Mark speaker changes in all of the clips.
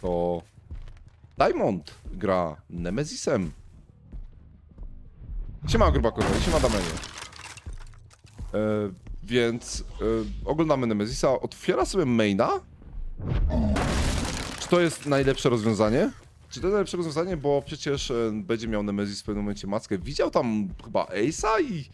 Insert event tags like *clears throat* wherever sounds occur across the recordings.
Speaker 1: to Diamond gra Nemezisem. Siema gruba kolej, siema Damianie. E, więc e, oglądamy Nemezisa, otwiera sobie maina. Czy to jest najlepsze rozwiązanie? Czy to jest najlepsze rozwiązanie, bo przecież e, będzie miał Nemezis w pewnym momencie mackę. Widział tam chyba Ace'a i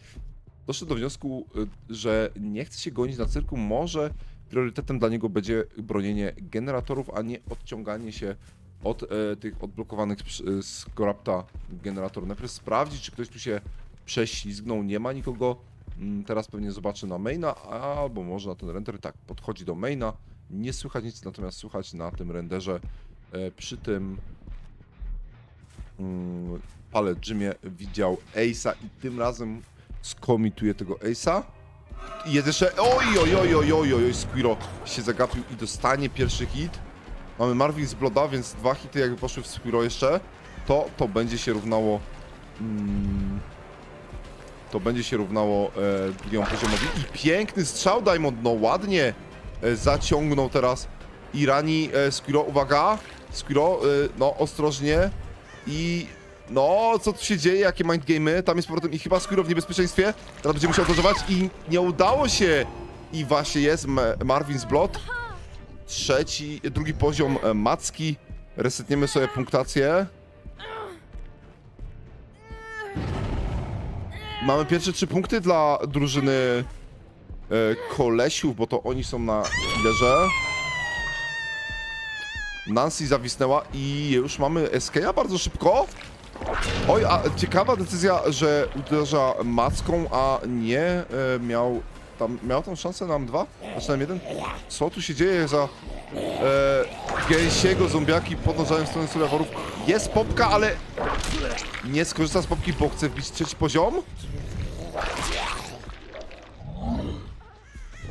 Speaker 1: doszedł do wniosku, e, że nie chce się gonić na cyrku. Może priorytetem dla niego będzie bronienie generatorów, a nie odciąganie się od e, tych odblokowanych przy- z Corrupta generatorów. Najpierw sprawdzić, czy ktoś tu się prześlizgnął, nie ma nikogo. Mm, Teraz pewnie zobaczy na maina, albo może na ten render. Tak, podchodzi do maina. Nie słychać nic, natomiast słychać na tym renderze e, przy tym mm, Pallet Jimie widział Ace'a i tym razem skomituje tego Ace'a. I jest jeszcze. Oj, oj, oj, oj, oj, oj, Squiro się zagapił i dostanie pierwszy hit. Mamy Marvin z Bloda, więc dwa hity jakby poszły w Squiro jeszcze, to to będzie się równało. Mm, to będzie się równało e, drugiemu poziomowi. I piękny strzał Diamond, no ładnie e, zaciągnął teraz Irani e, Squiro. Uwaga, Squiro, e, no ostrożnie. I no, co tu się dzieje, jakie mindgamy? Tam jest powrotem i chyba Squiro w niebezpieczeństwie. Teraz będzie musiał dodżować i nie udało się. I właśnie jest Marvin's Blood. Trzeci, drugi poziom e, Macki. Resetniemy sobie punktację. Mamy pierwsze trzy punkty dla drużyny e, kolesiów, bo to oni są na killerze. Nancy zawisnęła i już mamy SK'a bardzo szybko. Oj, a ciekawa decyzja, że uderza macką, a nie e, miał tam, miał tam szansę na M2? Znaczy na M1? Co tu się dzieje za e, gęsiego zombiaki podążają w stronę sulaworów? Jest popka, ale nie skorzysta z popki, bo chce wbić trzeci poziom.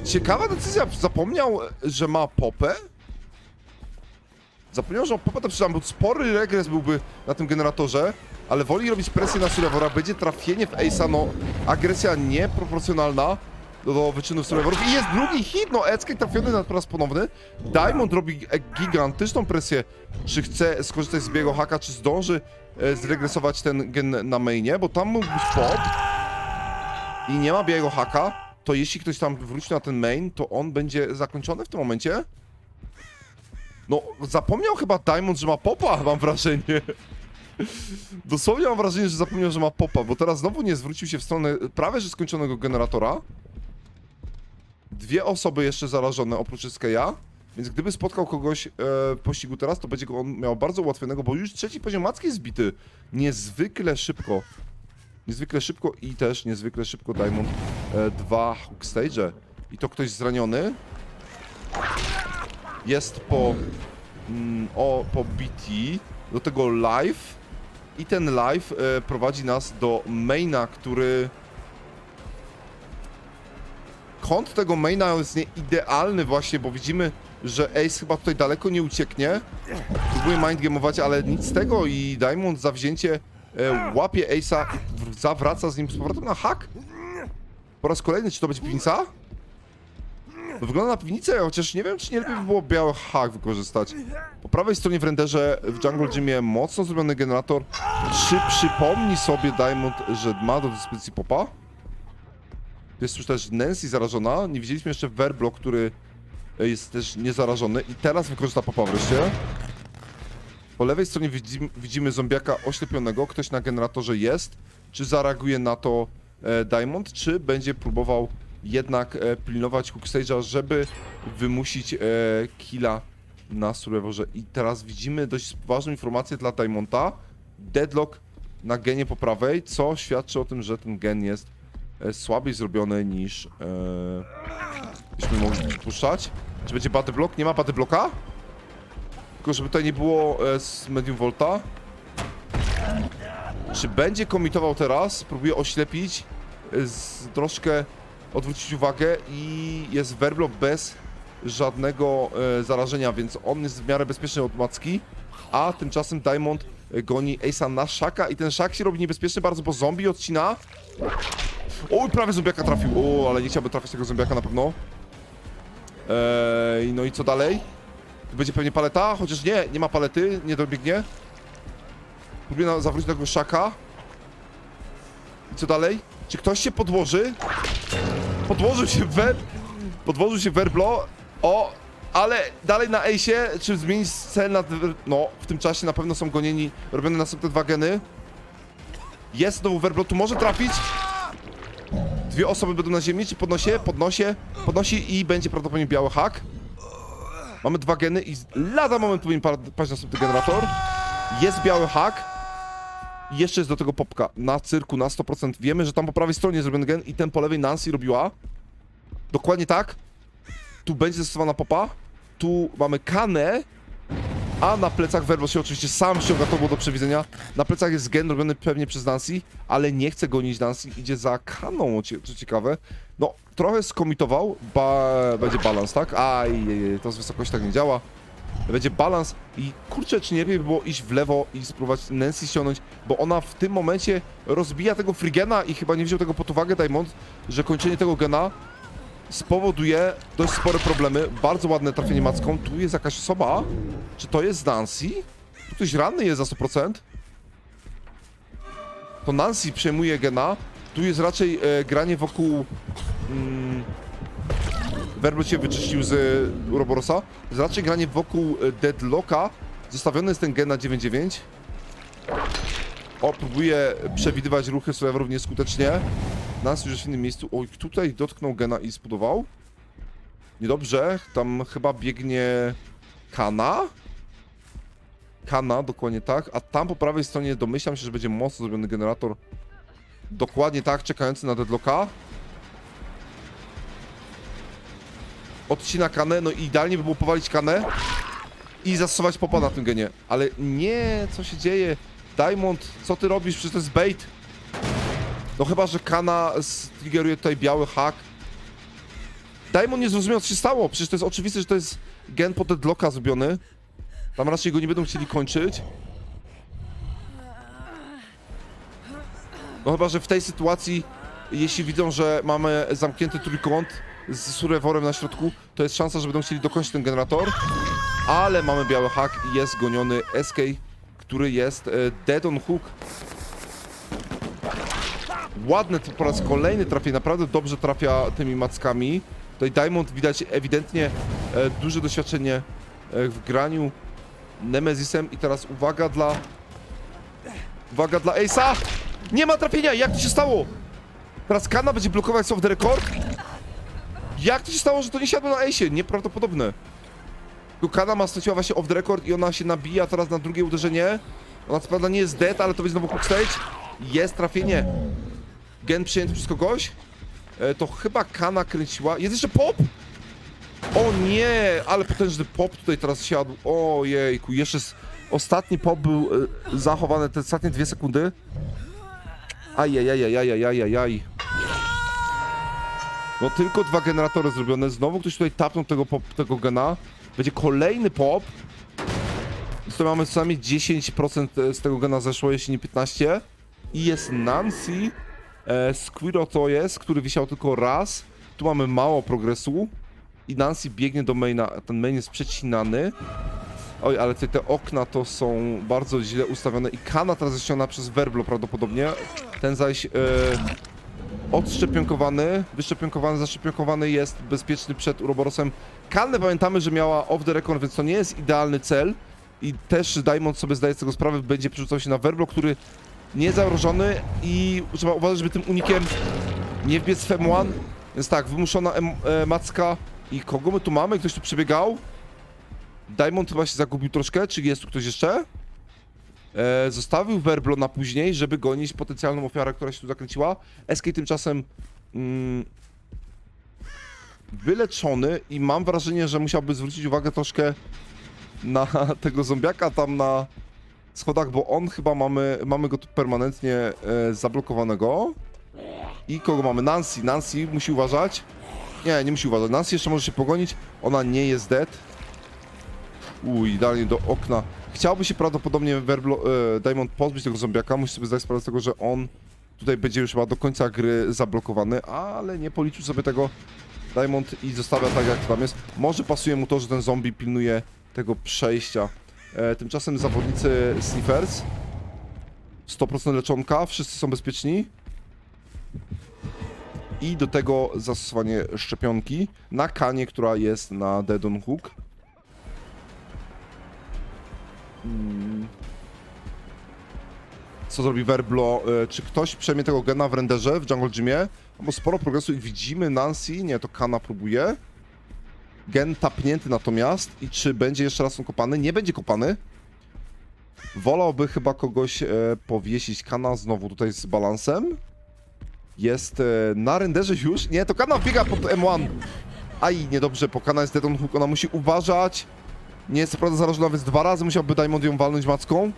Speaker 1: Ciekawa decyzja, zapomniał, że ma popę. Zapomniał, że popę, to przecież tam był spory regres byłby na tym generatorze, ale woli robić presję na Surevora, będzie trafienie w Ace'a, no agresja nieproporcjonalna do, do wyczynów Surevorów i jest drugi hit, no Ecke trafiony na po raz ponowny. Diamond robi e, gigantyczną presję, czy chce skorzystać z biegu haka, czy zdąży e, zregresować ten gen na mainie, bo tam mógł być pop i nie ma białego haka, to jeśli ktoś tam wróci na ten main, to on będzie zakończony w tym momencie. No, zapomniał chyba Diamond, że ma popa, *laughs* mam wrażenie. Dosłownie mam wrażenie, że zapomniał, że ma popa, bo teraz znowu nie zwrócił się w stronę prawie że skończonego generatora. Dwie osoby jeszcze zarażone oprócz SK'a, więc gdyby spotkał kogoś e, w pościgu teraz, to będzie go on miał bardzo ułatwionego, bo już trzeci poziom macki jest zbity. Niezwykle szybko. Niezwykle szybko i też niezwykle szybko Diamond e, dwa hook stage. I to ktoś zraniony. Jest po, mm, o, po BT, do tego live. I ten live e, prowadzi nas do maina, który... Kąt tego maina jest nie idealny właśnie, bo widzimy, że Ace chyba tutaj daleko nie ucieknie. Próbuje mindgamować, ale nic z tego i Diamond za wzięcie e, łapie Ace'a, zawraca z nim z powrotem na hak. Po raz kolejny, czy to będzie piwnica? Wygląda na piwnicę, chociaż nie wiem, czy nie lepiej by było biały hak wykorzystać. Po prawej stronie w renderze w Jungle Gymie mocno zrobiony generator. Czy przypomni sobie Diamond, że ma do dyspozycji popa? Jest już też Nancy zarażona. Nie widzieliśmy jeszcze Verblo, który e, jest też niezarażony. I teraz wykorzysta popa wreszcie. Po lewej stronie widzimy, widzimy zombiaka oślepionego. Ktoś na generatorze jest. Czy zareaguje na to e, Diamond, czy będzie próbował jednak e, pilnować Hookstage'a, żeby wymusić e, killa na Survivorze. I teraz widzimy dość ważną informację dla Diamonda. Deadlock na genie po prawej, co świadczy o tym, że ten gen jest e, słabiej zrobiony niż e, byśmy mogli przypuszczać. Czy będzie body block? Nie ma body blocka? Tylko żeby tutaj nie było e, z medium volta. Czy będzie komitował teraz? Próbuje oślepić, e, z, troszkę odwrócić uwagę i jest Verblo bez żadnego e, zarażenia, więc on jest w miarę bezpieczny od Macki, a tymczasem Diamond e, goni Ace'a na Shaka i ten Shak się robi niebezpieczny bardzo, bo zombie odcina. Oj, prawie zombiaka trafił. O, ale nie chciałby trafić tego zombiaka na pewno. Eee, no i co dalej? Tu będzie pewnie paleta, chociaż nie, nie ma palety, nie dobiegnie. Próbuję zawrócić tego szaka. I co dalej? Czy ktoś się podłoży? Podłożył się wer... Podłożył się werblo. O, ale dalej na Ace, czy zmienić cel na... No, w tym czasie na pewno są gonieni, robione następne dwa geny. Jest znowu werblo, tu może trafić. Dwie osoby będą na ziemi, czy podnosie? Podnosie, podnosi i będzie prawdopodobnie biały hak. Mamy dwa geny i lada moment powinien pa- paść następny generator. Jest biały hak. Jeszcze jest do tego popka na cyrku na 100%. Wiemy, że tam po prawej stronie jest zrobiony gen i ten po lewej Nancy robiła. Dokładnie tak. Tu będzie zastosowana popa. Tu mamy kanę. A na plecach Verbo się oczywiście sam ściąga, to było do przewidzenia. Na plecach jest gen robiony pewnie przez Nancy, ale nie chce gonić Nancy, idzie za kaną, co ciekawe. No, trochę skomitował, ba będzie balans, tak? Aj, to z wysokości tak nie działa. Będzie balans i kurczę, czy nie lepiej by było iść w lewo i spróbować Nancy ściągnąć, bo ona w tym momencie rozbija tego Frigena i chyba nie wziął tego pod uwagę Diamond, że kończenie tego gena spowoduje dość spore problemy. Bardzo ładne trafienie macką. Tu jest jakaś osoba. Czy to jest Nancy? Tu ktoś ranny jest za 100%. To Nancy przejmuje gena. Tu jest raczej e, granie wokół... Mm, Werbel się wyczyścił z Uroborosa. Raczej granie wokół e, Deadlocka. Zostawiony jest ten gen na 9-9. O, próbuje przewidywać ruchy serwerów nieskutecznie. Nas już w innym miejscu. Oj, tutaj dotknął gena i zbudował. Niedobrze, tam chyba biegnie Kana. Kana, dokładnie tak. A tam po prawej stronie domyślam się, że będzie mocno zrobiony generator. Dokładnie tak, czekający na deadlocka. Odcina kanę, no i idealnie by było powalić kanę i zastosować popa na tym genie. Ale nie, co się dzieje? Diamond, co ty robisz? Przecież to jest bait. No chyba, że Kana triggeruje tutaj biały hak. Diamond nie zrozumiał, co się stało. Przecież to jest oczywiste, że to jest gen pod deadlocka zrobiony. Tam raczej go nie będą chcieli kończyć. No chyba, że w tej sytuacji, jeśli widzą, że mamy zamknięty trójkąt z survivorem na środku, to jest szansa, że będą chcieli dokończyć ten generator. Ale mamy biały hak i jest goniony SK, który jest e, dead on hook. Ładne po raz kolejny trafia, naprawdę dobrze trafia tymi mackami. Tutaj Diamond widać ewidentnie e, duże doświadczenie e, w graniu Nemezisem i teraz uwaga dla... Uwaga dla Ace'a! Nie ma trafienia! Jak to się stało? Teraz Kana będzie blokować soft record? Jak to się stało, że to nie siadło na Ace'ie? Nieprawdopodobne. Tylko Kana ma straciła właśnie off the record i ona się nabija teraz na drugie uderzenie. Ona co prawda nie jest dead, ale to będzie znowu hook stage. Jest trafienie. Gen przyjęty przez kogoś? E, to chyba Kana kręciła. Jest jeszcze pop! O nie, ale potężny pop tutaj teraz siadł. Ojejku, jeszcze ostatni pop był e, zachowany te ostatnie dwie sekundy. Ajajajajajajajaj. No tylko dwa generatory zrobione. Znowu ktoś tutaj tapnął tego, pop, tego gena. Będzie kolejny pop. To mamy najmniej 10% z tego gena zeszło, jeśli nie 15. I jest Nancy. E, Squirrel to jest, który wisiał tylko raz. Tu mamy mało progresu. I Nancy biegnie do maina. Ten main jest przecinany. Oj, ale tutaj te okna to są bardzo źle ustawione. I Kana teraz jest przez Werblo prawdopodobnie. Ten zaś e, odszczepionkowany, wyszczepionkowany, zaszczepionkowany jest bezpieczny przed Uroborosem. Kanę pamiętamy, że miała off the record, więc to nie jest idealny cel. I też Diamond sobie zdaje z tego sprawę, będzie przerzucał się na Werblo, który nie i trzeba uważać, żeby tym unikiem nie wbiec w M1. Więc tak, wymuszona em, e, macka. I kogo my tu mamy? Ktoś tu przebiegał? Diamond chyba się zagubił troszkę, czy jest tu ktoś jeszcze? E, zostawił Werblo na później, żeby gonić potencjalną ofiarę, która się tu zakręciła. SK tymczasem mm, wyleczony i mam wrażenie, że musiałby zwrócić uwagę troszkę na *laughs* tego zombiaka tam na schodach, bo on chyba mamy, mamy go tu permanentnie e, zablokowanego. I kogo mamy? Nancy. Nancy musi uważać. Nie, nie musi uważać. Nancy jeszcze może się pogonić. Ona nie jest dead. Uj, idealnie do okna. Chciałby się prawdopodobnie Werblo, e, Diamond pozbyć tego zombiaka. Musi sobie zdać sprawę z tego, że on tutaj będzie już chyba do końca gry zablokowany, ale nie policzył sobie tego Diamond i zostawia tak jak tam jest. Może pasuje mu to, że ten zombie pilnuje tego przejścia. E, tymczasem zawodnicy Sniffers 100% leczonka, wszyscy są bezpieczni. I do tego zastosowanie szczepionki na Kanie, która jest na Deadon Hook. Co zrobi Verblo? E, Czy ktoś przejmie tego gena w renderze w Jungle Gymie? Bo sporo progresu i widzimy Nancy, nie, to Kana próbuje. Gen tapnięty natomiast i czy będzie jeszcze raz on kopany? Nie będzie kopany. Wolałby chyba kogoś e, powiesić. Kana znowu tutaj z balansem. Jest e, na renderze już. Nie, to Kana biega pod M1. Aj, niedobrze, bo Kana jest Deadon Hook. Ona musi uważać. Nie jest co prawda zarażona, więc dwa razy musiałby Diamond ją walnąć macką.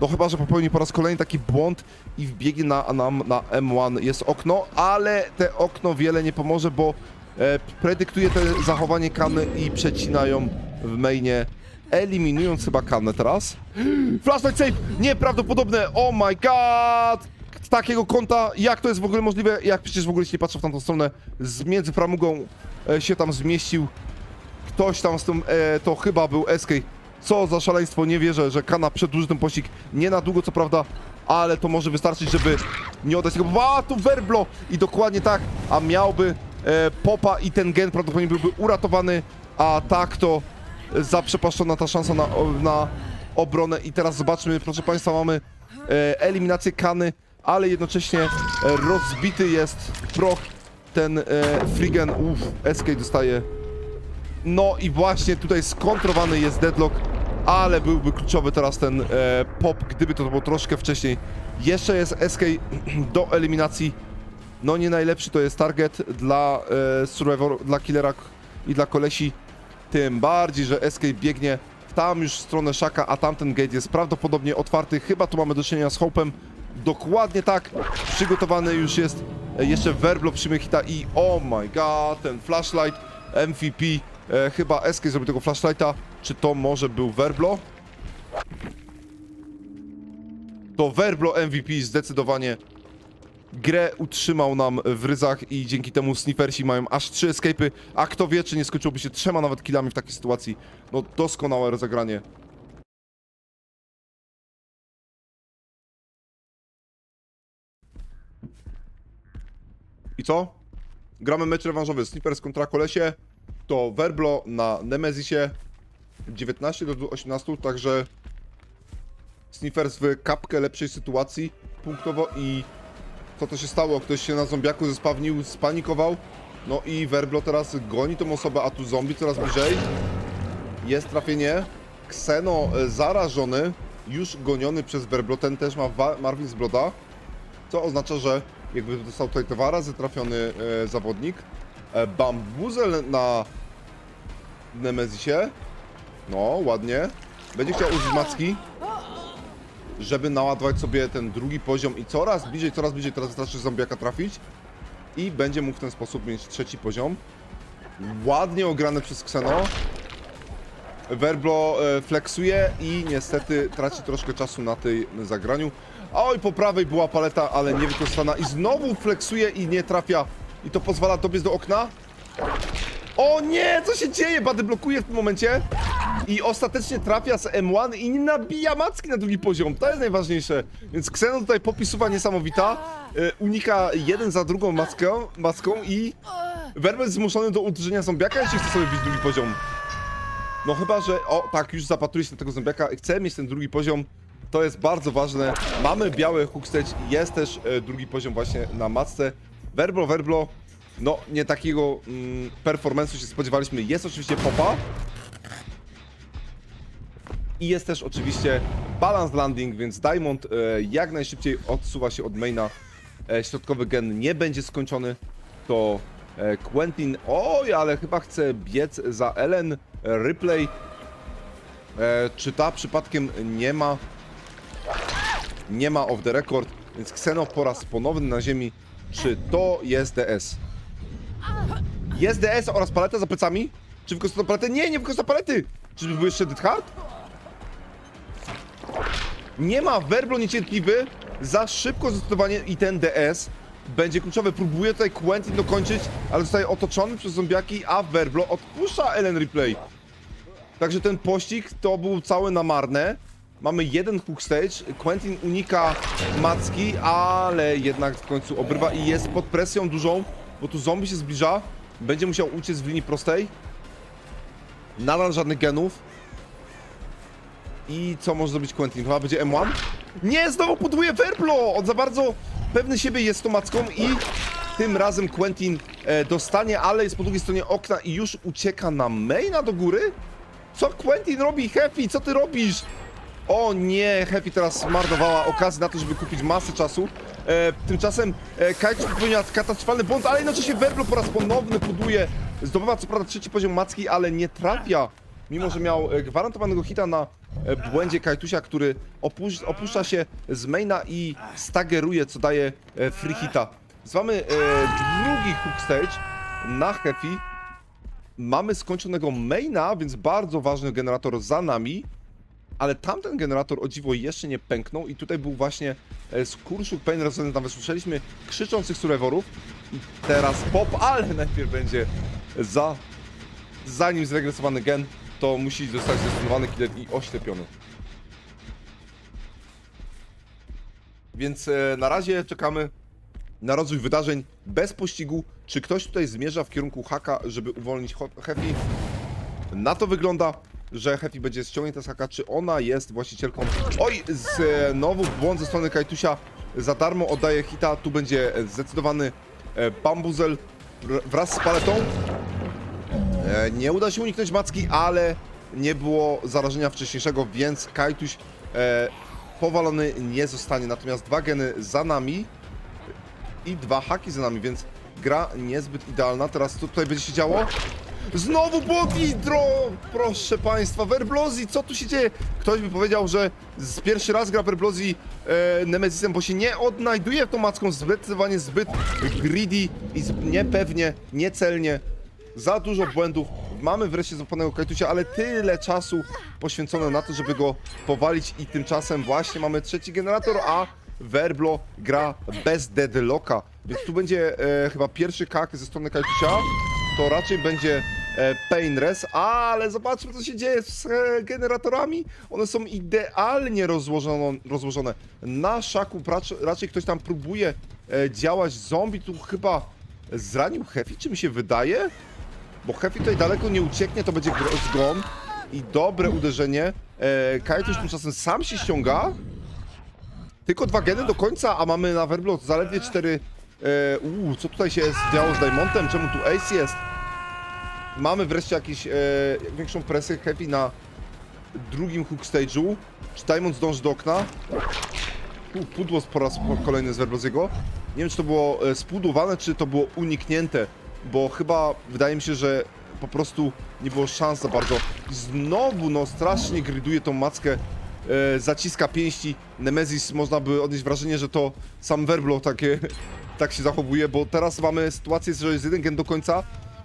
Speaker 1: No chyba, że popełni po raz kolejny taki błąd i wbiegnie na, na, na M1. Jest okno, ale te okno wiele nie pomoże, bo e, predyktuje te zachowanie Kany i przecina ją w mainie, eliminując chyba Kanę teraz. Flashlight save! Nieprawdopodobne! Oh my god! Z takiego kąta, jak to jest w ogóle możliwe? Jak przecież w ogóle się nie patrzę w tamtą stronę, między framugą e, się tam zmieścił. Ktoś tam z tym, e, to chyba był SK. Co za szaleństwo, nie wierzę, że Kana przedłuży ten pościg. Nie na długo, co prawda, ale to może wystarczyć, żeby nie oddać tego. A, tu Verblo! I dokładnie tak, a miałby e, Popa i ten gen prawdopodobnie byłby uratowany, a tak to zaprzepaszczona ta szansa na, na obronę. I teraz zobaczmy, proszę Państwa, mamy e, eliminację Kany, ale jednocześnie e, rozbity jest proch ten e, Frigen. Uff, SK dostaje no i właśnie tutaj skontrowany jest deadlock, ale byłby kluczowy teraz ten e, pop, gdyby to było troszkę wcześniej. Jeszcze jest SK *clears throat* do eliminacji. No nie najlepszy to jest target dla e, Survivor, dla Killera i dla Kolesi. Tym bardziej, że SK biegnie w tam już w stronę Szaka, a tamten gate jest prawdopodobnie otwarty. Chyba tu mamy do czynienia z Hope'em. Dokładnie tak. Przygotowany już jest e, jeszcze Verblo przyjmie i oh my god, ten flashlight MVP. E, chyba SK zrobił tego flashlighta. Czy to może był Verblo? To Verblo MVP zdecydowanie grę utrzymał nam w ryzach i dzięki temu sniffersi mają aż trzy escape'y, a kto wie, czy nie skończyłoby się trzema nawet killami w takiej sytuacji. No doskonałe rozegranie. I co? Gramy mecz rewanżowy Snippers kontra Kolesie. To Verblo na Nemezisie 19 do 18, także Sniffers w kapkę lepszej sytuacji punktowo i co to się stało? Ktoś się na zombiaku zespawnił, spanikował. No i Verblo teraz goni tą osobę, a tu zombie coraz bliżej. Jest trafienie. Kseno e, zarażony, już goniony przez Verblo, ten też ma Marvin z Bloda. Co oznacza, że jakby dostał tutaj dwa razy trafiony e, zawodnik. E, bambuzel na Nemezisie. No, ładnie. Będzie chciał użyć macki, żeby naładować sobie ten drugi poziom i coraz bliżej, coraz bliżej teraz wystarczy zombiaka trafić i będzie mógł w ten sposób mieć trzeci poziom. Ładnie ograne przez Xeno. Verblo e, flexuje i niestety traci troszkę czasu na tej zagraniu. Oj, po prawej była paleta, ale nie wykorzystana. I znowu flexuje i nie trafia. I to pozwala dobiec do okna. O nie, co się dzieje? Bady blokuje w tym momencie. I ostatecznie trafia z M1 i nie nabija macki na drugi poziom. To jest najważniejsze. Więc Xeno tutaj popisuwa niesamowita. E, unika jeden za drugą maskę, maską i Verbal jest zmuszony do uderzenia zombiaka, jeśli chce sobie bić drugi poziom. No chyba, że... O, tak, już zapatruje się na tego zombiaka. Chce mieć ten drugi poziom. To jest bardzo ważne. Mamy biały hookstage. Jest też e, drugi poziom właśnie na matce. Verblo, Verblo. No, nie takiego mm, performance'u się spodziewaliśmy. Jest oczywiście popa. I jest też oczywiście balance landing, więc Diamond e, jak najszybciej odsuwa się od maina. E, środkowy gen nie będzie skończony. To e, Quentin. Oj, ale chyba chce biec za Ellen. Ripley. E, czy ta przypadkiem nie ma. Nie ma off the record, więc Xeno po raz ponowny na ziemi. Czy to jest DS? Jest DS oraz paleta za plecami? Czy wykorzystał paletę? Nie, nie wykorzystał palety! Czyżby był jeszcze Dead Hard? Nie ma Verblo niecierpliwy, za szybko zdecydowanie i ten DS będzie kluczowy. Próbuje tutaj Quentin dokończyć, ale zostaje otoczony przez zombiaki, a Verblo odpuszcza Ellen Replay. Także ten pościg to był cały na marne. Mamy jeden hook stage, Quentin unika macki, ale jednak w końcu obrywa i jest pod presją dużą, bo tu zombie się zbliża. Będzie musiał uciec w linii prostej. Nadal żadnych genów. I co może zrobić Quentin? Chyba będzie M1? Nie, znowu podwójnie Verblo! On za bardzo pewny siebie jest tą macką i tym razem Quentin e, dostanie, ale jest po drugiej stronie okna i już ucieka na maina do góry? Co Quentin robi? Happy, co ty robisz? O nie, Happy teraz zmarnowała okazję na to, żeby kupić masę czasu. E, tymczasem e, Kajcz popełnia katastrofalny błąd, ale jednocześnie Verblo po raz ponowny buduje. Zdobywa co prawda trzeci poziom macki, ale nie trafia. Mimo, że miał e, gwarantowanego hita na e, błędzie Kajtusia, który opusz, opuszcza się z maina i stageruje, co daje e, free hita. Mamy e, drugi hook stage na Happy. Mamy skończonego maina, więc bardzo ważny generator za nami. Ale tamten generator o dziwo jeszcze nie pęknął i tutaj był właśnie e, skurczuk Pain Resonance, nawet słyszeliśmy krzyczących survivorów i teraz pop, ale najpierw będzie za zanim zregresowany gen, to musi zostać zdesynowany killer i oślepiony. Więc e, na razie czekamy na rozwój wydarzeń bez pościgu. Czy ktoś tutaj zmierza w kierunku haka, żeby uwolnić Happy? Na to wygląda, że Happy będzie ściągnięta z haka. Czy ona jest właścicielką? Oj, znowu błąd ze strony Kajtusia. Za darmo oddaje hita. Tu będzie zdecydowany e, bambuzel wr- wraz z paletą. E, Nie uda się uniknąć macki, ale nie było zarażenia wcześniejszego, więc Kajtuś e, powalony nie zostanie. Natomiast dwa geny za nami i dwa haki za nami, więc gra niezbyt idealna. Teraz co tutaj będzie się działo? Znowu błąd i dro! Proszę państwa, Verblozi, co tu się dzieje? Ktoś by powiedział, że z pierwszy raz gra Verblozi e, Nemezisem, bo się nie odnajduje tą macką zdecydowanie zbyt greedy i zb- niepewnie, niecelnie. Za dużo błędów. Mamy wreszcie złapanego Kajtusia, ale tyle czasu poświęcone na to, żeby go powalić i tymczasem właśnie mamy trzeci generator, a Verblo gra bez deadlocka. Więc tu będzie e, chyba pierwszy kak ze strony Kajtusia. To raczej będzie e, Painres, ale zobaczmy co się dzieje z e, generatorami. One są idealnie rozłożone, rozłożone. Na szaku raczej, ktoś tam próbuje e, działać. Zombie tu chyba zranił Hefi, czy mi się wydaje? Bo Hefi tutaj daleko nie ucieknie, to będzie zgon. I dobre uderzenie. Kajtuś tymczasem sam się ściąga. Tylko dwa geny do końca, a mamy na Verblot zaledwie cztery... E, uuu, co tutaj się działo z Diamontem? Czemu tu Ace jest? Mamy wreszcie jakąś e, większą presję Happy na drugim hook stage'u. Czy Diamond zdąży do okna? U, pudło po raz kolejny z Verbloziego. Nie wiem, czy to było e, spudłowane, czy to było uniknięte, bo chyba wydaje mi się, że po prostu nie było szans za bardzo. Znowu, no, strasznie griduje tą mackę, e, zaciska pięści. Nemesis, można by odnieść wrażenie, że to sam Verblo takie, tak się zachowuje, bo teraz mamy sytuację, że jest jeden gen do końca,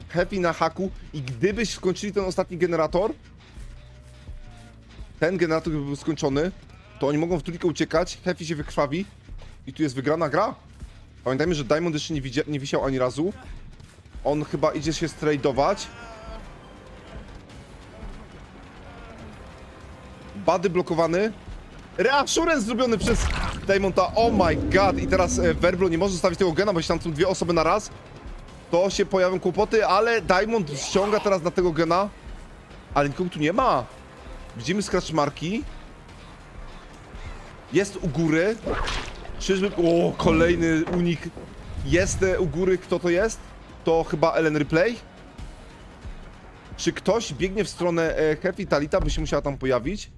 Speaker 1: Happy na haku i gdybyś skończyli ten ostatni generator, ten generator gdyby był skończony, to oni mogą w trójkę uciekać, Happy się wykrwawi i tu jest wygrana gra. Pamiętajmy, że Diamond jeszcze nie, widzia, nie wisiał ani razu. On chyba idzie się stradować. Bady blokowany. Reassurance zrobiony przez Diamonda. Oh my god. I teraz e, Verblo nie może zostawić tego gena, bo jeśli tam są dwie osoby na raz, to się pojawią kłopoty, ale Diamond ściąga teraz na tego gena. Ale nikogo tu nie ma. Widzimy scratch marki. Jest u góry. Czyżby... O, kolejny unik. Jest e, u góry, kto to jest? To chyba Ellen Replay. Czy ktoś biegnie w stronę e, Happy Talita, by się musiała tam pojawić?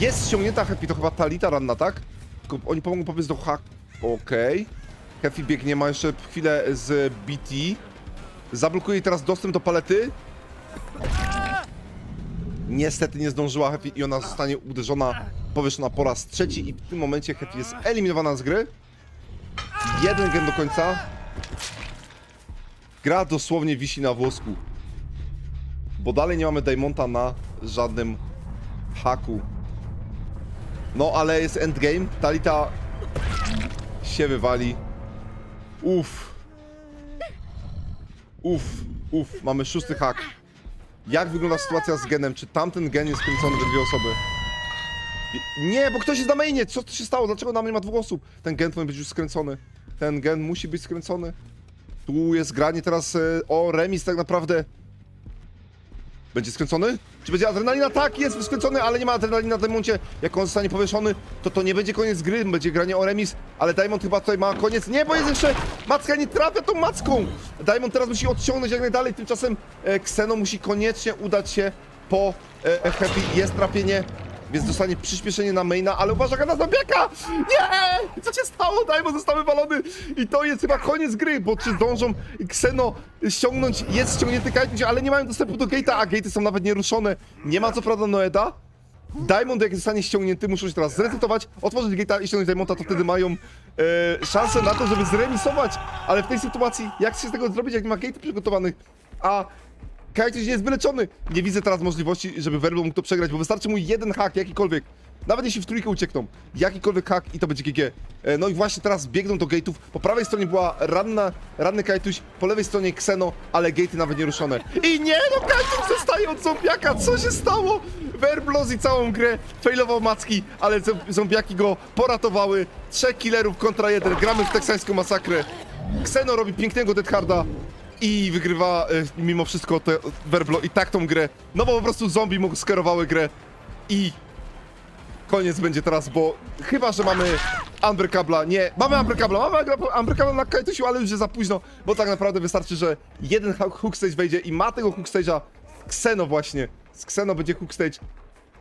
Speaker 1: Jest ściągnięta Happy, to chyba Talita ranna, tak? Tylko oni pomogą powiedz do hack. Okej. Happy biegnie, ma jeszcze chwilę z BT. Zablokuje teraz dostęp do palety. Niestety nie zdążyła Happy i ona zostanie uderzona, powieszona po raz trzeci i w tym momencie Happy jest eliminowana z gry. Jeden gen do końca. Gra dosłownie wisi na włosku. Bo dalej nie mamy Diamonda na żadnym haku. No ale jest endgame. Talita się wywali. Uff. Uff, uff, mamy szósty hak. jak wygląda sytuacja z genem. Czy tamten gen jest skręcony we dwie osoby? Nie, bo ktoś jest na mainie. Co się stało? Dlaczego na mnie ma dwóch osób? Ten gen powinien być już skręcony. Ten gen musi być skręcony. Tu jest granie teraz e, o remis tak naprawdę. Będzie skręcony? Czy będzie adrenalina? Tak, jest skręcony, ale nie ma adrenaliny na Diamondzie. Jak on zostanie powieszony, to to nie będzie koniec gry, będzie granie o remis, ale Diamond chyba tutaj ma koniec. Nie, bo jest jeszcze... Macka nie trafia tą macką! Diamond teraz musi odciągnąć jak najdalej, tymczasem e, Xeno musi koniecznie udać się po e, Happy. Jest trafienie, więc dostanie przyspieszenie na maina, ale uważa na zombiaka! Nie! Co się stało? Diamond został wywalony i to jest chyba koniec gry, bo czy zdążą Xeno ściągnąć, jest ściągnięty Kajtuś, ale nie mają dostępu do gate'a, a gate'y są nawet nieruszone. Nie ma co prawda Noeda. Diamond jak zostanie ściągnięty, muszą się teraz zresetować, otworzyć gate'a i ściągnąć Diamonda, to wtedy mają e, szansę na to, żeby zremisować, ale w tej sytuacji, jak się z tego zrobić, jak nie ma gate'y przygotowanych, a Kajtuś nie jest wyleczony. Nie widzę teraz możliwości, żeby Verbal mógł to przegrać, bo wystarczy mu jeden hak, jakikolwiek. Nawet jeśli w trójkę uciekną, jakikolwiek hak i to będzie GG. E, No i właśnie teraz biegną do gate'ów. Po prawej stronie była ranna, ranny Kajtuś, po lewej stronie Xeno, ale gate'y nawet nie ruszone. I nie no, Kajtuś zostaje od zombiaka, co się stało? Verblos i całą grę failował Macki, ale zo- zombiaki go poratowały. Trzech killerów kontra jeden, gramy w teksańską masakrę. Xeno robi pięknego Deadharda i wygrywa e, mimo wszystko te Verblo i tak tą grę. No bo po prostu zombie mu skierowały grę. I koniec będzie teraz, bo chyba, że mamy Unbreakabla, nie, mamy Unbreakabla, mamy Unbreakabla na Kajtusiu, ale już jest za późno, bo tak naprawdę wystarczy, że jeden ha- hookstage wejdzie i ma tego hookstage'a Xeno właśnie, z Xeno będzie hookstage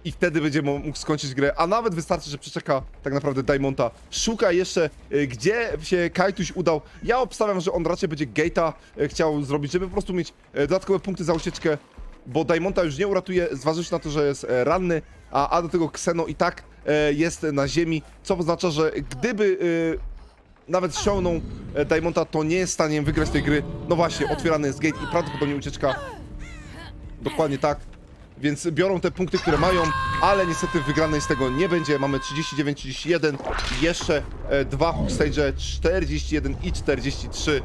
Speaker 1: i wtedy będzie mógł skończyć grę, a nawet wystarczy, że przeczeka tak naprawdę Diamonda. Szuka jeszcze, y, gdzie się Kajtuś udał. Ja obstawiam, że on raczej będzie gate'a y, chciał zrobić, żeby po prostu mieć y, dodatkowe punkty za ucieczkę, bo Diamonda już nie uratuje, zważywszy na to, że jest e, ranny, a, a do tego Xeno i tak e, jest na ziemi, co oznacza, że gdyby nawet ściągnął e, Diamonda, to nie jest w stanie wygrać tej gry. No właśnie, otwierany jest gate i prawdopodobnie ucieczka. Dokładnie tak. Więc biorą te punkty, które mają, ale niestety wygranej z tego nie będzie. Mamy 39-31, jeszcze e, dwa hookstage'e, 41 i 43.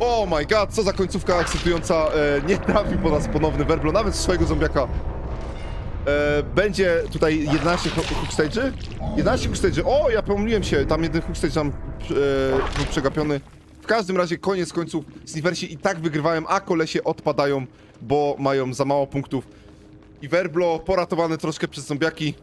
Speaker 1: Oh my god, co za końcówka akceptująca. E, nie trafi po nas ponowny Werblo, nawet swojego zombiaka. E, będzie tutaj 11 ho- hookstage'y. 11 hookstage'y. O, ja pomyliłem się, tam jeden hookstage tam był przegapiony. Każdym razie, koniec końców, Sniversi i tak wygrywają, a kolesie odpadają, bo mają za mało punktów. I Werblo poratowany troszkę przez zombiaki.